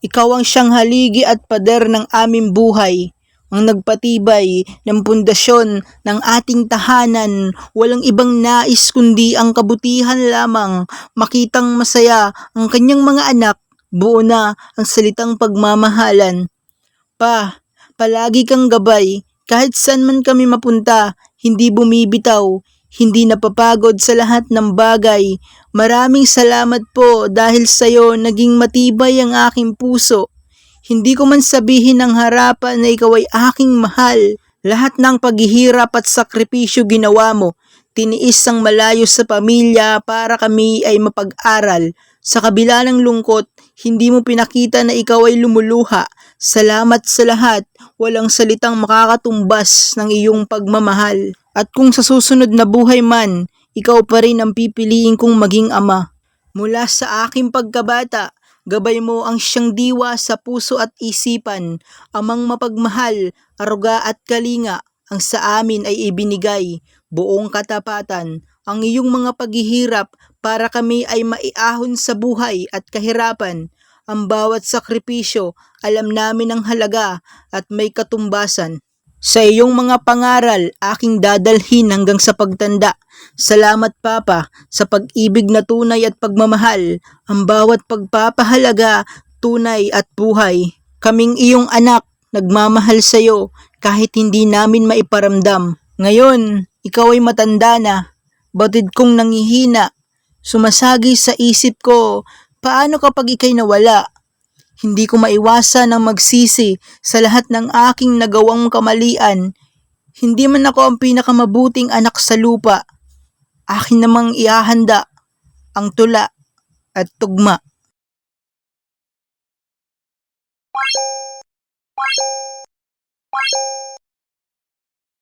Ikaw ang siyang haligi at pader ng aming buhay, ang nagpatibay ng pundasyon ng ating tahanan. Walang ibang nais kundi ang kabutihan lamang, makitang masaya ang kanyang mga anak, buo na ang salitang pagmamahalan. Pa, palagi kang gabay, kahit saan man kami mapunta, hindi bumibitaw, hindi napapagod sa lahat ng bagay. Maraming salamat po dahil sa'yo naging matibay ang aking puso. Hindi ko man sabihin ng harapan na ikaw ay aking mahal. Lahat ng paghihirap at sakripisyo ginawa mo. Tiniis ang malayo sa pamilya para kami ay mapag-aral. Sa kabila ng lungkot, hindi mo pinakita na ikaw ay lumuluha. Salamat sa lahat. Walang salitang makakatumbas ng iyong pagmamahal. At kung sa susunod na buhay man, ikaw pa rin ang pipiliin kong maging ama. Mula sa aking pagkabata, gabay mo ang siyang diwa sa puso at isipan, amang mapagmahal, aruga at kalinga, ang sa amin ay ibinigay, buong katapatan, ang iyong mga paghihirap para kami ay maiahon sa buhay at kahirapan. Ang bawat sakripisyo, alam namin ang halaga at may katumbasan. Sa iyong mga pangaral, aking dadalhin hanggang sa pagtanda. Salamat Papa sa pag-ibig na tunay at pagmamahal. Ang bawat pagpapahalaga, tunay at buhay. Kaming iyong anak, nagmamahal sa iyo kahit hindi namin maiparamdam. Ngayon, ikaw ay matanda na. Batid kong nangihina. Sumasagi sa isip ko, paano kapag ikay nawala? Hindi ko maiwasan ang magsisi sa lahat ng aking nagawang kamalian. Hindi man ako ang pinakamabuting anak sa lupa. Akin namang ihahanda ang tula at tugma.